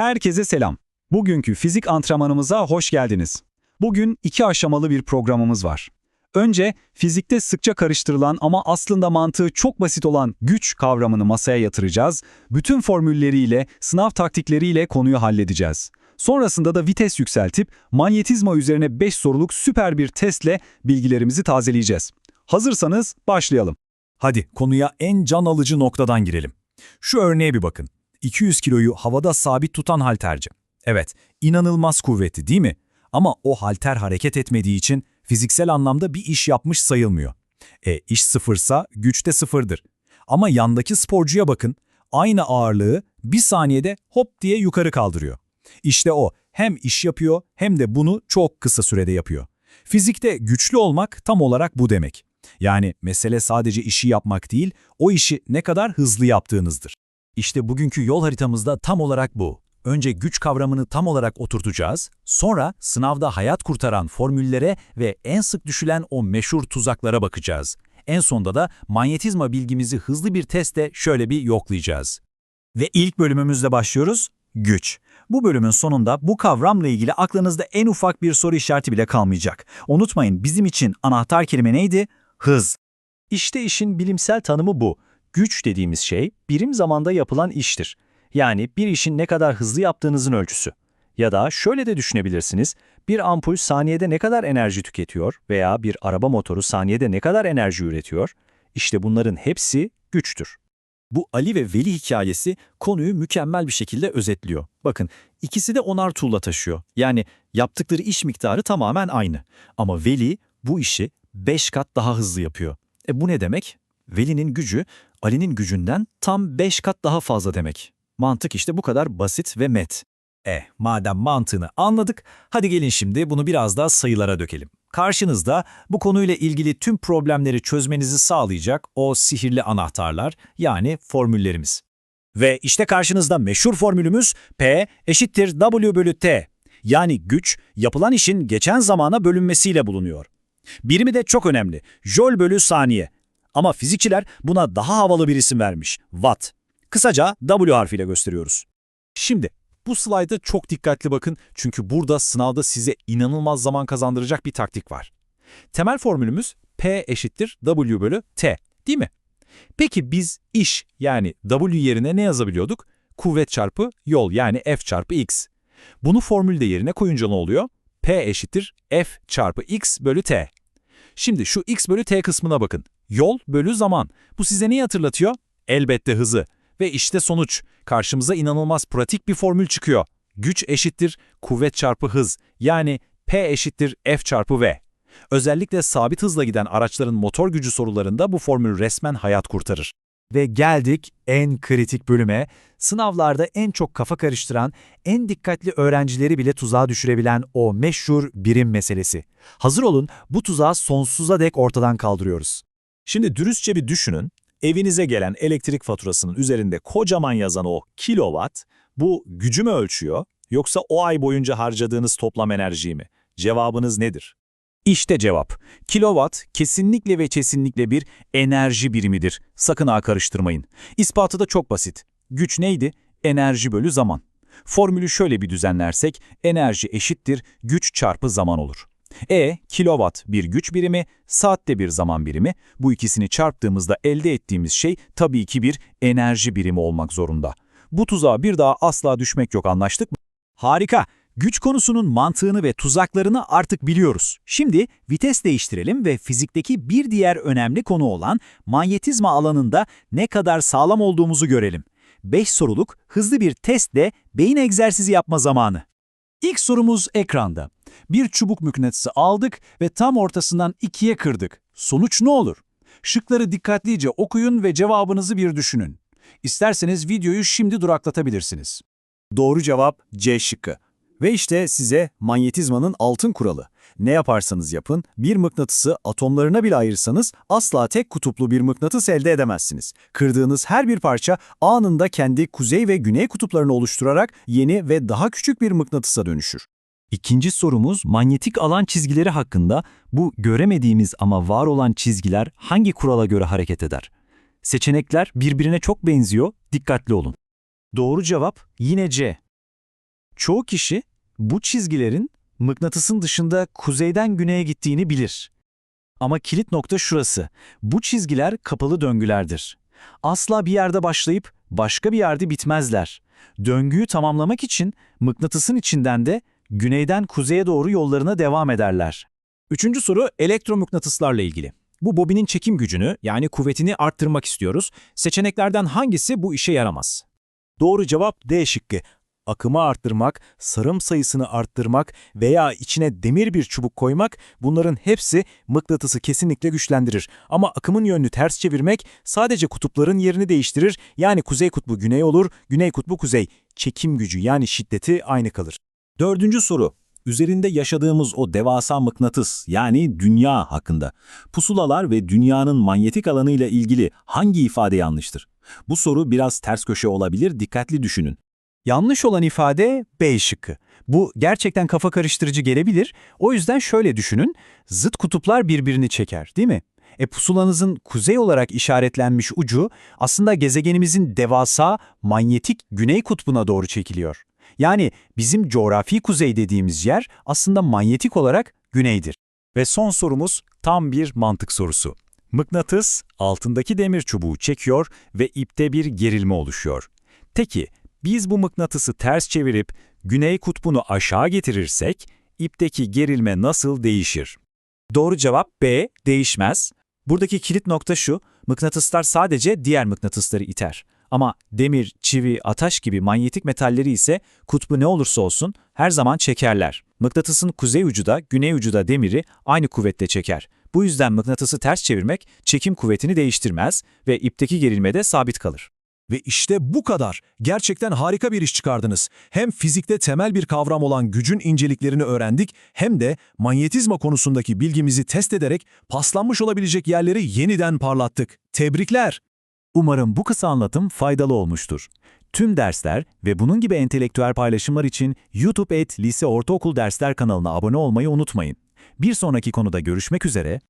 Herkese selam. Bugünkü fizik antrenmanımıza hoş geldiniz. Bugün iki aşamalı bir programımız var. Önce fizikte sıkça karıştırılan ama aslında mantığı çok basit olan güç kavramını masaya yatıracağız. Bütün formülleriyle, sınav taktikleriyle konuyu halledeceğiz. Sonrasında da vites yükseltip manyetizma üzerine 5 soruluk süper bir testle bilgilerimizi tazeleyeceğiz. Hazırsanız başlayalım. Hadi konuya en can alıcı noktadan girelim. Şu örneğe bir bakın. 200 kiloyu havada sabit tutan halterci. Evet, inanılmaz kuvvetli değil mi? Ama o halter hareket etmediği için fiziksel anlamda bir iş yapmış sayılmıyor. E iş sıfırsa güç de sıfırdır. Ama yandaki sporcuya bakın, aynı ağırlığı bir saniyede hop diye yukarı kaldırıyor. İşte o hem iş yapıyor hem de bunu çok kısa sürede yapıyor. Fizikte güçlü olmak tam olarak bu demek. Yani mesele sadece işi yapmak değil, o işi ne kadar hızlı yaptığınızdır. İşte bugünkü yol haritamızda tam olarak bu. Önce güç kavramını tam olarak oturtacağız, sonra sınavda hayat kurtaran formüllere ve en sık düşülen o meşhur tuzaklara bakacağız. En sonda da manyetizma bilgimizi hızlı bir testle şöyle bir yoklayacağız. Ve ilk bölümümüzle başlıyoruz, güç. Bu bölümün sonunda bu kavramla ilgili aklınızda en ufak bir soru işareti bile kalmayacak. Unutmayın bizim için anahtar kelime neydi? Hız. İşte işin bilimsel tanımı bu. Güç dediğimiz şey birim zamanda yapılan iştir. Yani bir işin ne kadar hızlı yaptığınızın ölçüsü. Ya da şöyle de düşünebilirsiniz, bir ampul saniyede ne kadar enerji tüketiyor veya bir araba motoru saniyede ne kadar enerji üretiyor? İşte bunların hepsi güçtür. Bu Ali ve Veli hikayesi konuyu mükemmel bir şekilde özetliyor. Bakın ikisi de onar tuğla taşıyor. Yani yaptıkları iş miktarı tamamen aynı. Ama Veli bu işi 5 kat daha hızlı yapıyor. E bu ne demek? Veli'nin gücü Ali'nin gücünden tam 5 kat daha fazla demek. Mantık işte bu kadar basit ve met. E, madem mantığını anladık, hadi gelin şimdi bunu biraz daha sayılara dökelim. Karşınızda bu konuyla ilgili tüm problemleri çözmenizi sağlayacak o sihirli anahtarlar yani formüllerimiz. Ve işte karşınızda meşhur formülümüz P eşittir W bölü T. Yani güç yapılan işin geçen zamana bölünmesiyle bulunuyor. Birimi de çok önemli. Joule bölü saniye. Ama fizikçiler buna daha havalı bir isim vermiş. Watt. Kısaca W harfiyle gösteriyoruz. Şimdi bu slayda çok dikkatli bakın çünkü burada sınavda size inanılmaz zaman kazandıracak bir taktik var. Temel formülümüz P eşittir W bölü T değil mi? Peki biz iş yani W yerine ne yazabiliyorduk? Kuvvet çarpı yol yani F çarpı X. Bunu formülde yerine koyunca ne oluyor? P eşittir F çarpı X bölü T. Şimdi şu X bölü T kısmına bakın. Yol bölü zaman. Bu size neyi hatırlatıyor? Elbette hızı. Ve işte sonuç. Karşımıza inanılmaz pratik bir formül çıkıyor. Güç eşittir kuvvet çarpı hız. Yani P eşittir F çarpı V. Özellikle sabit hızla giden araçların motor gücü sorularında bu formül resmen hayat kurtarır. Ve geldik en kritik bölüme. Sınavlarda en çok kafa karıştıran, en dikkatli öğrencileri bile tuzağa düşürebilen o meşhur birim meselesi. Hazır olun, bu tuzağı sonsuza dek ortadan kaldırıyoruz. Şimdi dürüstçe bir düşünün. Evinize gelen elektrik faturasının üzerinde kocaman yazan o kilowatt, bu gücü mü ölçüyor yoksa o ay boyunca harcadığınız toplam enerjiyi mi? Cevabınız nedir? İşte cevap. Kilowatt kesinlikle ve kesinlikle bir enerji birimidir. Sakın ha karıştırmayın. İspatı da çok basit. Güç neydi? Enerji bölü zaman. Formülü şöyle bir düzenlersek enerji eşittir güç çarpı zaman olur. E, kilowatt bir güç birimi, saat de bir zaman birimi. Bu ikisini çarptığımızda elde ettiğimiz şey tabii ki bir enerji birimi olmak zorunda. Bu tuzağa bir daha asla düşmek yok anlaştık mı? Harika. Güç konusunun mantığını ve tuzaklarını artık biliyoruz. Şimdi vites değiştirelim ve fizikteki bir diğer önemli konu olan manyetizma alanında ne kadar sağlam olduğumuzu görelim. 5 soruluk hızlı bir testle beyin egzersizi yapma zamanı. İlk sorumuz ekranda. Bir çubuk mıknatısı aldık ve tam ortasından ikiye kırdık. Sonuç ne olur? Şıkları dikkatlice okuyun ve cevabınızı bir düşünün. İsterseniz videoyu şimdi duraklatabilirsiniz. Doğru cevap C şıkkı. Ve işte size manyetizmanın altın kuralı. Ne yaparsanız yapın, bir mıknatısı atomlarına bile ayırsanız asla tek kutuplu bir mıknatıs elde edemezsiniz. Kırdığınız her bir parça anında kendi kuzey ve güney kutuplarını oluşturarak yeni ve daha küçük bir mıknatısa dönüşür. İkinci sorumuz manyetik alan çizgileri hakkında. Bu göremediğimiz ama var olan çizgiler hangi kurala göre hareket eder? Seçenekler birbirine çok benziyor, dikkatli olun. Doğru cevap yine C. Çoğu kişi bu çizgilerin mıknatısın dışında kuzeyden güneye gittiğini bilir. Ama kilit nokta şurası. Bu çizgiler kapalı döngülerdir. Asla bir yerde başlayıp başka bir yerde bitmezler. Döngüyü tamamlamak için mıknatısın içinden de güneyden kuzeye doğru yollarına devam ederler. Üçüncü soru elektromıknatıslarla ilgili. Bu bobinin çekim gücünü yani kuvvetini arttırmak istiyoruz. Seçeneklerden hangisi bu işe yaramaz? Doğru cevap D şıkkı. Akımı arttırmak, sarım sayısını arttırmak veya içine demir bir çubuk koymak bunların hepsi mıknatısı kesinlikle güçlendirir. Ama akımın yönünü ters çevirmek sadece kutupların yerini değiştirir. Yani kuzey kutbu güney olur, güney kutbu kuzey. Çekim gücü yani şiddeti aynı kalır. Dördüncü soru. Üzerinde yaşadığımız o devasa mıknatıs yani dünya hakkında. Pusulalar ve dünyanın manyetik alanıyla ilgili hangi ifade yanlıştır? Bu soru biraz ters köşe olabilir, dikkatli düşünün. Yanlış olan ifade B şıkkı. Bu gerçekten kafa karıştırıcı gelebilir. O yüzden şöyle düşünün. Zıt kutuplar birbirini çeker, değil mi? E pusulanızın kuzey olarak işaretlenmiş ucu aslında gezegenimizin devasa manyetik güney kutbuna doğru çekiliyor. Yani bizim coğrafi kuzey dediğimiz yer aslında manyetik olarak güneydir. Ve son sorumuz tam bir mantık sorusu. Mıknatıs altındaki demir çubuğu çekiyor ve ipte bir gerilme oluşuyor. Peki biz bu mıknatısı ters çevirip güney kutbunu aşağı getirirsek ipteki gerilme nasıl değişir? Doğru cevap B, değişmez. Buradaki kilit nokta şu, mıknatıslar sadece diğer mıknatısları iter. Ama demir, çivi, ataş gibi manyetik metalleri ise kutbu ne olursa olsun her zaman çekerler. Mıknatısın kuzey ucu da güney ucu da demiri aynı kuvvetle çeker. Bu yüzden mıknatısı ters çevirmek çekim kuvvetini değiştirmez ve ipteki gerilme de sabit kalır. Ve işte bu kadar. Gerçekten harika bir iş çıkardınız. Hem fizikte temel bir kavram olan gücün inceliklerini öğrendik hem de manyetizma konusundaki bilgimizi test ederek paslanmış olabilecek yerleri yeniden parlattık. Tebrikler. Umarım bu kısa anlatım faydalı olmuştur. Tüm dersler ve bunun gibi entelektüel paylaşımlar için YouTube et Lise Ortaokul Dersler kanalına abone olmayı unutmayın. Bir sonraki konuda görüşmek üzere,